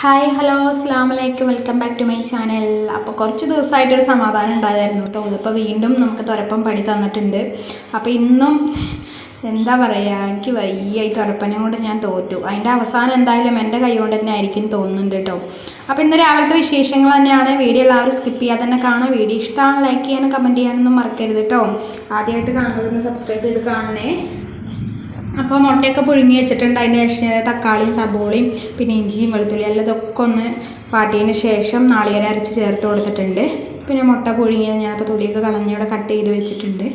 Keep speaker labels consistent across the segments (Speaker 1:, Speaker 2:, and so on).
Speaker 1: Hi hello അസ്സാം വലൈക്കും welcome back to my channel അപ്പോൾ കുറച്ച് ദിവസമായിട്ടൊരു സമാധാനം ഉണ്ടായിരുന്നു കേട്ടോ. ഇതിപ്പോൾ വീണ്ടും നമുക്ക് തുരപ്പം പണി തന്നിട്ടുണ്ട്. അപ്പോൾ ഇന്നും എന്താ പറയുക എനിക്ക് വയ്യ ഈ തുരപ്പനെ കൊണ്ട് ഞാൻ തോറ്റു. അതിന്റെ അവസാനം എന്തായാലും എന്റെ കൈ കൊണ്ട് തന്നെ ആയിരിക്കും തോന്നുന്നുണ്ട് കേട്ടോ. അപ്പോൾ ഇന്ന് രാവിലത്തെ വിശേഷങ്ങൾ തന്നെയാണ്. വീഡിയോ എല്ലാവരും സ്കിപ്പ് ചെയ്യാതെ തന്നെ കാണാം വീഡിയോ ഇഷ്ടമാണ് ലൈക്ക് ചെയ്യാനും കമന്റ് ചെയ്യാനൊന്നും മറക്കരുത് കേട്ടോ. ആദ്യമായിട്ട് കാണുന്നവരൊന്ന് സബ്സ്ക്രൈബ് ചെയ്ത് കാണണേ. അപ്പോൾ മുട്ടയൊക്കെ പുഴുങ്ങി വെച്ചിട്ടുണ്ട്. അതിന് ശേഷം തക്കാളിയും സബോളയും പിന്നെ ഇഞ്ചിയും വെളുത്തുള്ളി എല്ലാം ഇതൊക്കെ ഒന്ന് വാട്ടിയതിന് ശേഷം നാളികേരം അരച്ച് ചേർത്ത് കൊടുത്തിട്ടുണ്ട്. പിന്നെ മുട്ട പുഴുങ്ങിയത് ഞാനിപ്പോൾ തൊലിയൊക്കെ കളഞ്ഞ് കട്ട് ചെയ്ത് വെച്ചിട്ടുണ്ട്.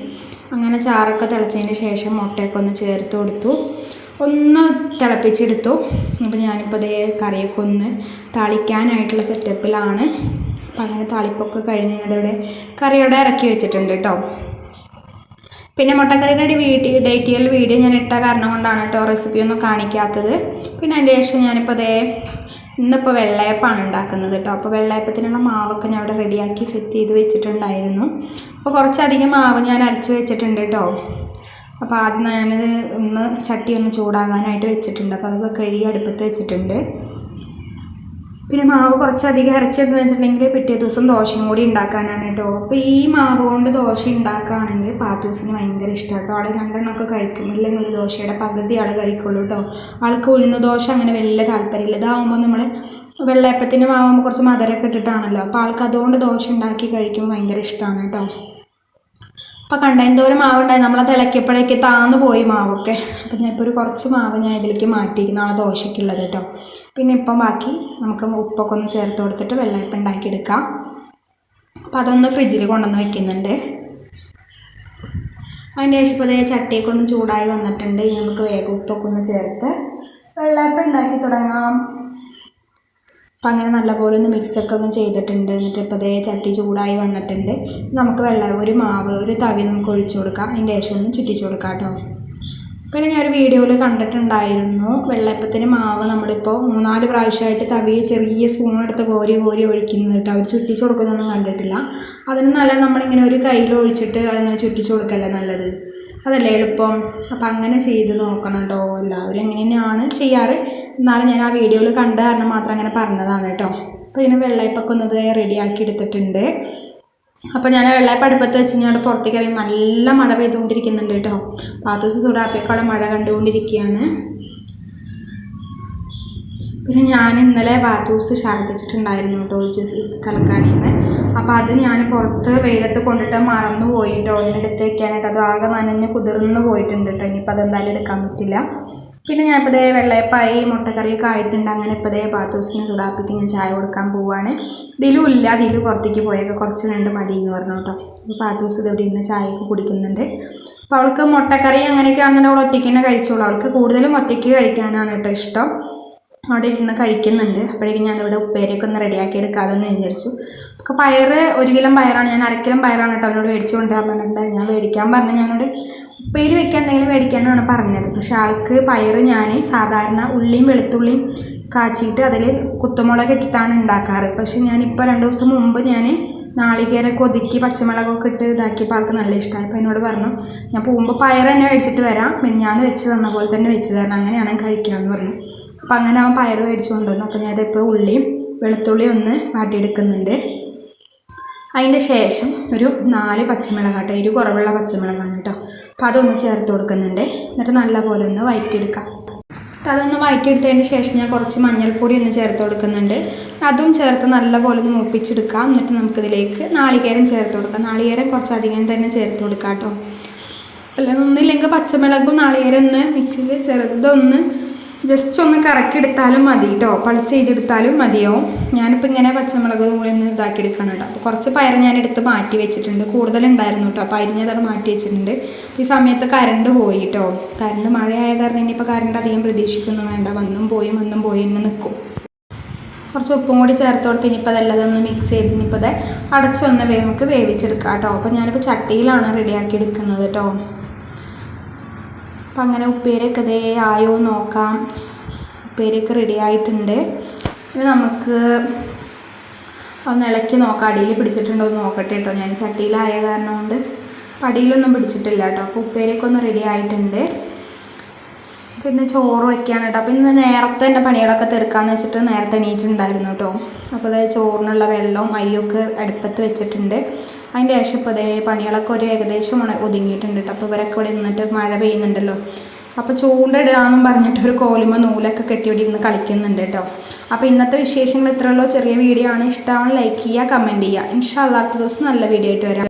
Speaker 1: അങ്ങനെ ചാറൊക്കെ തിളച്ചതിന് ശേഷം മുട്ടയൊക്കെ ഒന്ന് ചേർത്ത് കൊടുത്തു. ഒന്ന് തിളപ്പിച്ചെടുത്തു. അപ്പോൾ ഞാനിപ്പോൾ അതേ കറിയൊക്കെ ഒന്ന് താളിക്കാനായിട്ടുള്ള സെറ്റപ്പിലാണ് അപ്പോൾ അങ്ങനെ താളിപ്പൊക്കെ കഴിഞ്ഞ് ഞാനതവിടെ കറിയോടെ ഇറക്കി വെച്ചിട്ടുണ്ട് കേട്ടോ പിന്നെ മുട്ടക്കറിയുടെ വീഡിയോ ഡേറ്റിയൽ വീഡിയോ ഞാൻ ഇട്ട കാരണം കൊണ്ടാണ് കേട്ടോ റെസിപ്പി ഒന്നും കാണിക്കാത്തത്. പിന്നെ അതിന്റെ ശേഷം ഞാനിപ്പോൾ അതേ ഇന്നിപ്പോൾ വെള്ളയപ്പമാണ് ഉണ്ടാക്കുന്നത് കേട്ടോ. അപ്പോൾ വെള്ളയപ്പത്തിനുള്ള മാവൊക്കെ ഞാൻ അവിടെ റെഡിയാക്കി സെറ്റ് ചെയ്ത് വെച്ചിട്ടുണ്ടായിരുന്നു. അപ്പോൾ കുറച്ചധികം മാവ് ഞാൻ അരച്ച് വെച്ചിട്ടുണ്ട് കേട്ടോ. അപ്പോൾ ആദ്യം ഞാനത് ഒന്ന് ചട്ടി ഒന്ന് ചൂടാകാനായിട്ട് വെച്ചിട്ടുണ്ട്. അപ്പോൾ അതൊക്കെ കഴുകി അടുപ്പത്ത് വെച്ചിട്ടുണ്ട്. പിന്നെ മാവ് കുറച്ചധികം അരച്ചെടുത്ത് വെച്ചിട്ടുണ്ടെങ്കിൽ പിറ്റേ ദിവസം ദോശയും കൂടി ഉണ്ടാക്കാനാണ് കേട്ടോ. അപ്പോൾ ഈ മാവ് കൊണ്ട് ദോശ ഉണ്ടാക്കുകയാണെങ്കിൽ പാത്തൂസിന് ഭയങ്കര ഇഷ്ടമാണ് കേട്ടോ. ആൾ രണ്ടെണ്ണമൊക്കെ കഴിക്കും ഇല്ലെങ്കിൽ ഒരു ദോശയുടെ പകുതി ആൾ കഴിക്കുള്ളൂ കേട്ടോ. ആൾക്ക് ഉഴുന്ന ദോശ അങ്ങനെ വലിയ താല്പര്യമില്ല. ഇതാവുമ്പോൾ നമ്മൾ വെള്ളയപ്പത്തിന്റെ മാവുമ്പോൾ കുറച്ച് മധുരമൊക്കെ ഇട്ടിട്ടാണല്ലോ. അപ്പോൾ ആൾക്ക് അതുകൊണ്ട് ദോശ ഉണ്ടാക്കി കഴിക്കുമ്പോൾ ഭയങ്കര ഇഷ്ടമാണ് കേട്ടോ. അപ്പോൾ കണ്ട എന്തോരം മാവുണ്ടായി. നമ്മളത് ഇളക്കിയപ്പോഴേക്ക് താന്നു പോയി മാവൊക്കെ. അപ്പം ഞാൻ ഇപ്പോൾ ഒരു കുറച്ച് മാവ് ഞാൻ ഇതിലേക്ക് മാറ്റിയിരിക്കുന്നതാണ് ദോശയ്ക്കുള്ളത് കേട്ടോ. പിന്നെ ഇപ്പം ബാക്കി നമുക്ക് ഉപ്പൊക്കെ ഒന്ന് ചേർത്ത് കൊടുത്തിട്ട് വെള്ളയപ്പം ഉണ്ടാക്കിയെടുക്കാം. അപ്പം അതൊന്ന് ഫ്രിഡ്ജിൽ കൊണ്ടുവന്ന് വെക്കുന്നുണ്ട്. അതിന്റെ ശേഷം ഇപ്പോൾ ചട്ടിയൊക്കെ ഒന്ന് ചൂടായി വന്നിട്ടുണ്ട്. ഇനി നമുക്ക് വേഗം ഉപ്പൊക്കെ ഒന്ന് ചേർത്ത് വെള്ളയപ്പം ഉണ്ടാക്കി തുടങ്ങാം. അപ്പം അങ്ങനെ നല്ലപോലെ ഒന്ന് മിക്സൊക്കെ ഒന്ന് ചെയ്തിട്ടുണ്ട്. എന്നിട്ട് ഇപ്പോൾ അതേ ചട്ടി ചൂടായി വന്നിട്ടുണ്ട്. നമുക്ക് വെള്ളം ഒരു മാവ് ഒരു തവി നമുക്ക് ഒഴിച്ചു കൊടുക്കാം. അതിന്റെ ശേഷം ഒന്ന് ചുറ്റിച്ച് കൊടുക്കാം കേട്ടോ. പിന്നെ ഞാൻ ഒരു വീഡിയോയിൽ കണ്ടിട്ടുണ്ടായിരുന്നു. വെള്ളയപ്പത്തിന് മാവ് നമ്മളിപ്പോൾ മൂന്നാൽ പ്രാവശ്യമായിട്ട് തവി ചെറിയ സ്പൂൺ എടുത്ത് കോരി കോരി ഒഴിക്കുന്നത് കേട്ടോ. അവർ ചുറ്റിച്ച് കൊടുക്കുന്നൊന്നും കണ്ടിട്ടില്ല. അതിന് നല്ല നമ്മളിങ്ങനെ ഒരു കയ്യിൽ ഒഴിച്ചിട്ട് അതിങ്ങനെ ചുറ്റിച്ച് കൊടുക്കല്ലേ നല്ലത്? അതല്ലേ എളുപ്പം. അപ്പം അങ്ങനെ ചെയ്ത് നോക്കണം കേട്ടോ എല്ലാവരും എങ്ങനെയാണ് ചെയ്യാറ്. എന്നാലും ഞാൻ ആ വീഡിയോയിൽ കണ്ട കാരണം മാത്രം അങ്ങനെ പറഞ്ഞതാണ് കേട്ടോ അപ്പോൾ ഇതിന് വെള്ളയപ്പൊക്കെ ഒന്ന് റെഡിയാക്കി എടുത്തിട്ടുണ്ട്. അപ്പോൾ ഞാൻ വെള്ളയപ്പം അടുപ്പത്ത് വെച്ച് ഞാൻ പുറത്തേക്ക് ഇറങ്ങി നല്ല മഴ പെയ്തുകൊണ്ടിരിക്കുന്നുണ്ട് കേട്ടോ പാത്തൂസ് അവിടെ മഴ കണ്ടുകൊണ്ടിരിക്കുകയാണ്. പിന്നെ ഞാൻ ഇന്നലെ ബാത്തൂസ് ഛർദ്ദിച്ചിട്ടുണ്ടായിരുന്നു കേട്ടോ ഒളിച്ച് തലക്കാണിന്ന്. അപ്പോൾ അത് ഞാൻ പുറത്ത് വെയിലത്ത് കൊണ്ടിട്ട് മറന്നു പോയിട്ടോ എടുത്ത് വെക്കാനായിട്ട്. അത് ആകെ നനഞ്ഞ് കുതിർന്ന് പോയിട്ടുണ്ട് കേട്ടോ ഇനിയിപ്പോൾ അതെന്തായാലും എടുക്കാൻ പറ്റില്ല. പിന്നെ ഞാൻ ഇപ്പോൾ ദേ വെള്ളയപ്പായി മുട്ടക്കറിയൊക്കെ ആയിട്ടുണ്ട്. അങ്ങനെ ഇപ്പോൾ ദേ ബാത്തൂസിന് ചൂടാപ്പിക്ക് ഞാൻ ചായ കൊടുക്കാൻ പോവാണ്. ഇതിലും ഇല്ല ദിലു പുറത്തേക്ക് പോയൊക്കെ. കുറച്ച് രണ്ട് മതി എന്ന് പറഞ്ഞു കേട്ടോ. അപ്പോൾ ബാത്തൂസ് ഇതവിടെ ഇന്ന് ചായയൊക്കെ കുടിക്കുന്നുണ്ട്. അപ്പോൾ അവൾക്ക് മുട്ടക്കറി അങ്ങനെയൊക്കെ ആണെന്നുണ്ടെങ്കിൽ അവൾ ഒറ്റയ്ക്ക് തന്നെ കഴിച്ചോളൂ. അവൾക്ക് കൂടുതലും ഒറ്റയ്ക്ക് കഴിക്കാനാണ് കേട്ടോ ഇഷ്ടം. അവിടെ ഇരുന്ന് കഴിക്കുന്നുണ്ട്. അപ്പോഴേക്കും ഞാൻ ഇവിടെ ഉപ്പേരിയൊക്കെ ഒന്ന് റെഡിയാക്കി എടുക്കാമെന്ന് വിചാരിച്ചു. അപ്പോൾ പയറ് ഒരു കിലോ പയറാണ്. ഞാൻ അരക്കിലം പയറാണ് കേട്ടോ അവനോട് മേടിച്ചു കൊണ്ടുവരാൻ പറഞ്ഞിട്ടുണ്ട് ഞാൻ മേടിക്കാൻ പറഞ്ഞു ഞാനോട് ഉപ്പേരി വെക്കാൻ എന്തെങ്കിലും മേടിക്കാനാണ് പറഞ്ഞത്. പക്ഷേ ആൾക്ക് പയറ് ഞാൻ സാധാരണ ഉള്ളിയും വെളുത്തുള്ളിയും കാച്ചിയിട്ട് അതിൽ കുത്തുമുളക് ഇട്ടിട്ടാണ് ഉണ്ടാക്കാറ്. പക്ഷേ ഞാനിപ്പോൾ രണ്ട് ദിവസം മുമ്പ് ഞാൻ നാളികേരൊക്കെ ഒതുക്കി പച്ചമുളകൊക്കെ ഇട്ട് ഇതാക്കിയപ്പോൾ ആൾക്ക് നല്ല ഇഷ്ടമായി. അപ്പോൾ എന്നോട് പറഞ്ഞു ഞാൻ പോകുമ്പോൾ പയർ തന്നെ മേടിച്ചിട്ട് വരാം. പിന്നെ ഞാൻ വെച്ച് തന്ന പോലെ തന്നെ വെച്ച് തരണം. അങ്ങനെയാണ് കഴിക്കാമെന്ന് പറഞ്ഞു. അപ്പോൾ അങ്ങനെ അവൻ പയർ മേടിച്ച് കൊണ്ടുവന്നു അപ്പോൾ ഞാനിതിപ്പോൾ ഉള്ളിയും വെളുത്തുള്ളിയും ഒന്ന് വാട്ടിയെടുക്കുന്നുണ്ട്. അതിന്റെ ശേഷം ഒരു നാല് പച്ചമുളകാട്ടോ എരി കുറവുള്ള പച്ചമുളകാണ് കേട്ടോ. അപ്പോൾ അതൊന്ന് ചേർത്ത് കൊടുക്കുന്നുണ്ട്. എന്നിട്ട് നല്ല പോലെ ഒന്ന് വയറ്റിയെടുക്കാം. അതൊന്ന് വയറ്റിയെടുത്തതിന് ശേഷം ഞാൻ കുറച്ച് മഞ്ഞൾപ്പൊടി ഒന്ന് ചേർത്ത് കൊടുക്കുന്നുണ്ട്. അതും ചേർത്ത് നല്ലപോലെ ഒന്ന് മൂപ്പിച്ചെടുക്കാം. എന്നിട്ട് നമുക്കിതിലേക്ക് നാളികേരം ചേർത്ത് കൊടുക്കാം. നാളികേരം കുറച്ചധികം തന്നെ ചേർത്ത് കൊടുക്കാം കേട്ടോ. അല്ല ഒന്നുമില്ലെങ്കിൽ പച്ചമുളകും നാളികേരം ഒന്ന് മിക്സിയിൽ ചെറുതൊന്ന് ജസ്റ്റ് ഒന്ന് കറക്കി എടുത്താലും മതി കേട്ടോ പൾസ് ചെയ്തെടുത്താലും മതിയാവും ഞാനിപ്പോൾ ഇങ്ങനെ പച്ചമുളക് കൂടി ഒന്ന് ഇതാക്കി എടുക്കണം കേട്ടോ അപ്പോൾ കുറച്ച് പയർ ഞാൻ എടുത്ത് മാറ്റി വെച്ചിട്ടുണ്ട്. കൂടുതലുണ്ടായിരുന്നു കേട്ടോ അപ്പോൾ അരിഞ്ഞതാണ് മാറ്റി വെച്ചിട്ടുണ്ട്. ഈ സമയത്ത് കറണ്ട് പോയി കേട്ടോ കറണ്ട് മഴയായ കാരണം ഇനിയിപ്പോൾ കറണ്ട് അധികം പ്രതീക്ഷിക്കുന്നു വേണ്ട. വന്നും പോയി വന്നും പോയി തന്നെ നിൽക്കും കുറച്ച് ഉപ്പും കൂടി ചേർത്ത് കൊടുത്ത് ഇനിയിപ്പോൾ അതെല്ലാം ഒന്ന് മിക്സ് ചെയ്ത് ഇനിയിപ്പോൾ അത് അടച്ചൊന്ന് നമുക്ക് വേവിച്ചെടുക്കാം കേട്ടോ അപ്പോൾ ഞാനിപ്പോൾ ചട്ടിയിലാണ് റെഡിയാക്കി എടുക്കുന്നത് കേട്ടോ അപ്പം അങ്ങനെ ഉപ്പേരിയൊക്കെ ഇതേ ആയോ നോക്കാം. ഉപ്പേരിയൊക്കെ റെഡി ആയിട്ടുണ്ട്. ഇനി നമുക്ക് ഒന്ന് ഇളക്കി നോക്കാം. അടിയിൽ പിടിച്ചിട്ടുണ്ടോ എന്ന് നോക്കട്ടെ കേട്ടോ ഞാൻ ചട്ടിയിലായ കാരണം കൊണ്ട് അടിയിലൊന്നും പിടിച്ചിട്ടില്ല കേട്ടോ അപ്പോൾ ഉപ്പേരിയൊക്കെ ഒന്ന് റെഡി ആയിട്ടുണ്ട്. പിന്നെ ചോറ് വയ്ക്കാണ് കേട്ടോ അപ്പോൾ ഇന്ന് നേരത്തെ തന്നെ പണികളൊക്കെ തീർക്കാമെന്ന് വെച്ചിട്ട് നേരത്തെ എണീറ്റിട്ടുണ്ടായിരുന്നു കേട്ടോ. അപ്പോൾ അതായത് ചോറിനുള്ള വെള്ളവും അരിയൊക്കെ അടുപ്പത്ത് വെച്ചിട്ടുണ്ട്. അതിന്റെ ശേഷം ഇപ്പോൾ അതേ പണികളൊക്കെ ഒരു ഏകദേശം ഒതുങ്ങിയിട്ടുണ്ട് കേട്ടോ. അപ്പോൾ ഇവരൊക്കെ ഇവിടെ നിന്നിട്ട് മഴ പെയ്യുന്നുണ്ടല്ലോ. അപ്പോൾ ചൂണ്ടിടുകയെന്നും പറഞ്ഞിട്ട് ഒരു കോലുമ നൂലൊക്കെ കെട്ടി ഇവിടെ ഇരുന്ന് കളിക്കുന്നുണ്ട് കേട്ടോ. അപ്പോൾ ഇന്നത്തെ വിശേഷങ്ങൾ ഇത്രയുള്ളൂ ചെറിയ വീഡിയോ ആണ് ഇഷ്ടമാണ് ലൈക്ക് ചെയ്യുക കമന്റ് ചെയ്യുക. ഇൻഷാ അല്ലാത്ത ദിവസം നല്ല വീഡിയോ ആയിട്ട് വരാം.